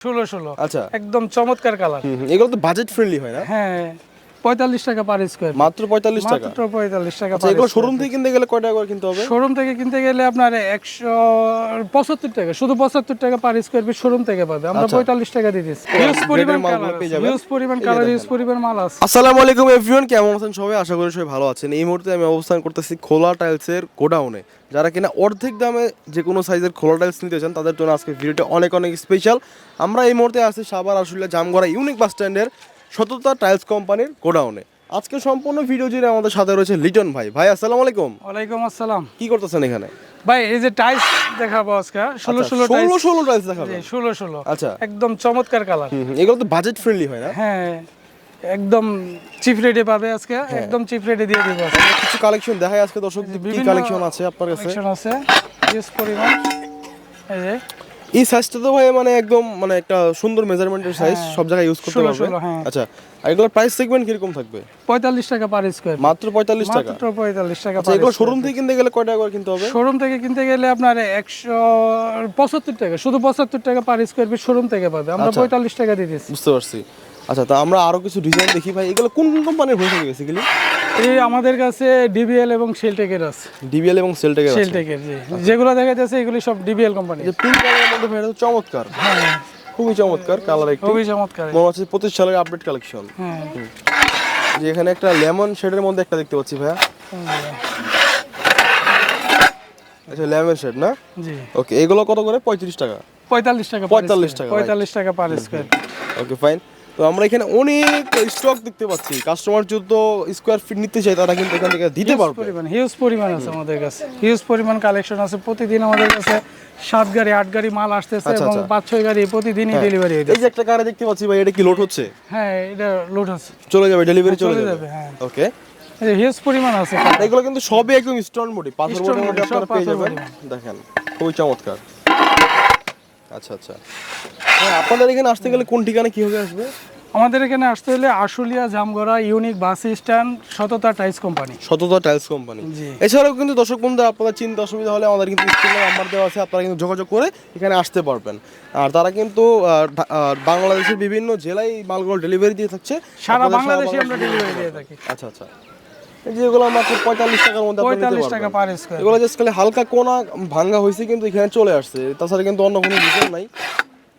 ষোলো ষোলো। আচ্ছা। একদম চমৎকার কালার এগুলো তো বাজেট ফ্রেন্ডলি হয় না? হ্যাঁ। পঁয়তাল্লিশ টাকা পার স্কোয়ার মাত্র পঁয়তাল্লিশ টাকা? মাত্র পঁয়তাল্লিশ টাকা আচ্ছা এগুলো শোরুম থেকে কিনতে গেলে কয় টাকা করে কিনতে হবে? শোরুম থেকে কিনতে গেলে আপনার একশো পঁচাত্তর টাকা শুধু পঁচাত্তর টাকা পার স্কোয়ার ফিট শোরুম থেকে পাবে। আমরা পঁয়তাল্লিশ টাকা দিয়ে দিচ্ছি। হিউজ পরিমাণ কালার। হিউজ পরিমাণ কালার হিউজ পরিমাণ মাল আছে। আসসালামু আলাইকুম এভরিওয়ান কেমন আছেন সবাই? আশা করি সবাই ভালো আছেন। এই মুহূর্তে আমি অবস্থান করতেছি খোলা টাইলসের গোডাউনে যারা কিনা অর্ধেক দামে যে কোনো সাইজের খোলা টাইলস নিতে চান তাদের জন্য আজকে ভিডিওটা অনেক অনেক স্পেশাল আমরা এই মুহূর্তে আছি সাবার আসলে জামগড়া ইউনিক বাস স্ট্যান্ডের সততা টাইলস কোম্পানির গোডাউনে। আজকে সম্পূর্ণ ভিডিও জুড়ে আমাদের সাথে রয়েছে লিটন ভাই। ভাই আসসালামু আলাইকুম। ওয়ালাইকুম আসসালাম। কি করতেছেন এখানে? ভাই এই যে টাইলস দেখাবো আজকে ষোলো ষোলো ষোলো টাইলস। ষোলো টাইলস দেখাবেন? ষোলো ষোলো। আচ্ছা। একদম চমৎকার কালার। এগুলো তো বাজেট ফ্রেন্ডলি হয় না? হ্যাঁ একদম চিপ রেটে পাবে আজকে হ্যাঁ। একদম চিপ রেটে দিয়ে দিব আজকে। কিছু কালেকশন দেখাই আজকে দর্শক কি কালেকশন আছে আপনার কাছে? কালেকশন আছে। হিউজ পরিমাণ। এই যে এই সাইজটা তো ভাই মানে একদম মানে একটা সুন্দর মেজারমেন্টের সাইজ সব জায়গায় ইউজ করতে পারবে। হ্যাঁ। আচ্ছা আর এগুলোর প্রাইস সেগমেন্ট কীরকম থাকবে? পঁয়তাল্লিশ টাকা পার স্কোয়ার মাত্র পঁয়তাল্লিশ টাকা? মাত্র পঁয়তাল্লিশ টাকা আচ্ছা এগুলো শোরুম থেকে কিনতে গেলে কয় টাকা করে কিনতে হবে? শোরুম থেকে কিনতে গেলে আপনার একশো পঁচাত্তর টাকা শুধু পঁচাত্তর টাকা পার স্কোয়ার ফিট শোরুম থেকে পাবে। আমরা আচ্ছা। পঁয়তাল্লিশ টাকা দিয়ে দিচ্ছি বুঝতে পারছি। আচ্ছা তা আমরা আরও কিছু ডিজাইন দেখি ভাই। এগুলো কোন কোন কোম্পানির হয়ে থাকে বেসিক্যালি এই আমাদের কাছে ডিবিএল এবং সেলটেকের আছে। ডিবিএল এবং সেলটেকের আছে। সেলটেকের জি। যেগুলো দেখা যাচ্ছে এগুলি সব ডিবিএল কোম্পানি যে পিঙ্ক কালারের মধ্যে ভাই এটা চমৎকার। হ্যাঁ খুবই চমৎকার কালার একটি। খুবই চমৎকার মনে হচ্ছে পঁচিশ সালের আপডেট কালেকশন হ্যাঁ। যে এখানে একটা লেমন শেডের মধ্যে একটা দেখতে পাচ্ছি ভাইয়া। আচ্ছা লেমন শেড না? জি। ওকে এগুলো কত করে? পঁয়ত্রিশ টাকা। পঁয়তাল্লিশ টাকা 45 টাকা. পঁয়তাল্লিশ টাকা পার স্কোয়ার ওকে ফাইন তো আমরা এখানে অনেক স্টক দেখতে পাচ্ছি। কাস্টমার যত স্কোয়ার ফিট নিতে চাই তারা কিন্তু এখান থেকে দিতে পারবে। পরিমাণ হিউজ পরিমাণ আছে আমাদের কাছে। হিউজ পরিমাণ কালেকশন আছে। প্রতিদিন আমাদের কাছে সাত গাড়ি আট গাড়ি মাল আসতেছে আচ্ছা, এবং আচ্ছা। পাঁচ ছয় গাড়ি প্রতিদিনই ডেলিভারি হইতে এই যে একটা গাড়ি দেখতে পাচ্ছি ভাই এটা কি লোড হচ্ছে? হ্যাঁ এটা লোড আছে চলে যাবে ডেলিভারি চলে যাবে। হ্যাঁ। ওকে হিউজ পরিমাণ আছে। এগুলো কিন্তু সবই একদম স্টোন বডি পাথর সব আপনারা পেয়ে যাবেন। দেখেন খুবই চমৎকার। আচ্ছা আচ্ছা। হ্যাঁ, আপনাদের এখানে আসতে গেলে কোন ঠিকানা কীভাবে আসবে? আমাদের এখানে আসতে হলে Ashulia Jamgora unique bus stand Sotota tiles company. Sotota tiles company. এছাড়াও কিন্তু দর্শক বন্ধু আপনাদের চিন্তা অসুবিধা হলে আমাদের কিন্তু স্ক্রিনে নাম্বার দেওয়া আছে আপনারা কিন্তু যোগাযোগ করে এখানে আসতে পারবেন। আর তারা কিন্তু বাংলাদেশের বিভিন্ন জেলায় মালগুলো ডেলিভারি দিয়ে থাকছে। সারা বাংলাদেশে আমরা ডেলিভারি দিয়ে থাকি। আচ্ছা আচ্ছা। এই যে এগুলো মাত্র পঁয়তাল্লিশ টাকার মধ্যে পঁয়তাল্লিশ টাকা পার স্কোয়ার এগুলো জাস্ট খালি হালকা কোনা ভাঙ্গা হয়েছে কিন্তু এখানে চলে আসছে। তাছাড়া কিন্তু অন্য কোনো রিজন নাই।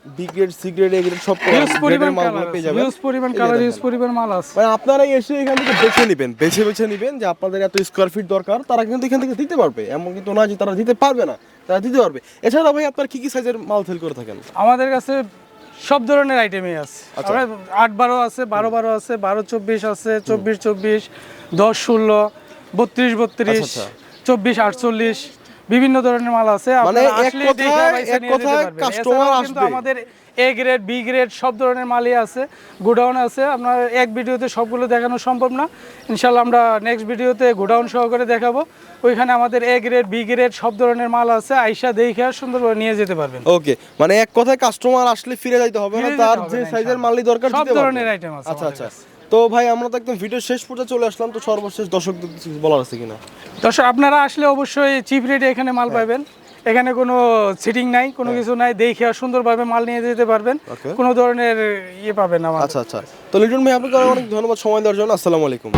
B grade C grade A grade সব হিউজ পরিমাণ মালগুলো পেয়ে যাবেন। হিউজ পরিমাণ কালার। হিউজ পরিমাণ মাল আছে। মানে আপনারা এসে এখান থেকে বেছে নেবেন বেছে বেছে নেবেন যে আপনাদের এত স্কোয়ার ফিট দরকার তারা কিন্তু এখান থেকে দিতে পারবে। এমন কিন্তু না যে তারা দিতে পারবে না তারা দিতে পারবে। এছাড়া ভাই আপনার কি কি সাইজের মাল সেল করে থাকেন? আমাদের কাছে সব ধরনের আইটেমই আছে। আচ্ছা। আমরা আট বারো আছে বারো বারো আছে বারো চব্বিশ আছে চব্বিশ চব্বিশ দশ ষোলো বত্রিশ বত্রিশ আচ্ছা, চব্বিশ আটচল্লিশ বিভিন্ন ধরনের মাল আছে মানে এক এক আসবে। আমাদের এ গ্রেড বি গ্রেড সব ধরনের মালই আছে গোডাউন আছে আপনার এক ভিডিওতে সবগুলো দেখানো সম্ভব না। ইনশাল্লাহ আমরা নেক্সট ভিডিওতে গোডাউন সহকারে দেখাবো। ওইখানে আমাদের এ গ্রেড বি গ্রেড সব ধরনের মাল আছে আইসা দেখে সুন্দরভাবে নিয়ে যেতে পারবেন। ওকে মানে এক কথায় কাস্টমার আসলে ফিরে যাইতে হবে না তার যে সাইজের মালই দরকার সব ধরনের item আছে আচ্ছা আচ্ছা। তো ভাই আমরা তো একদম ভিডিও শেষ পর্যন্ত চলে আসলাম তো সর্বশেষ দর্শকদের বলার আছে কিনা? দর্শক আপনারা আসলে অবশ্যই চিপ রেটে এখানে মাল পাবেন। এখানে কোনো সিটিং নাই কোনো কিছু নাই। দেখে সুন্দরভাবে মাল নিয়ে যেতে পারবেন। কোনো ধরনের ইয়ে পাবেন না আচ্ছা আচ্ছা। তো লিটন ভাই আপনাকে অনেক ধন্যবাদ সময় দেওয়ার জন্য। আসসালামু আলাইকুম।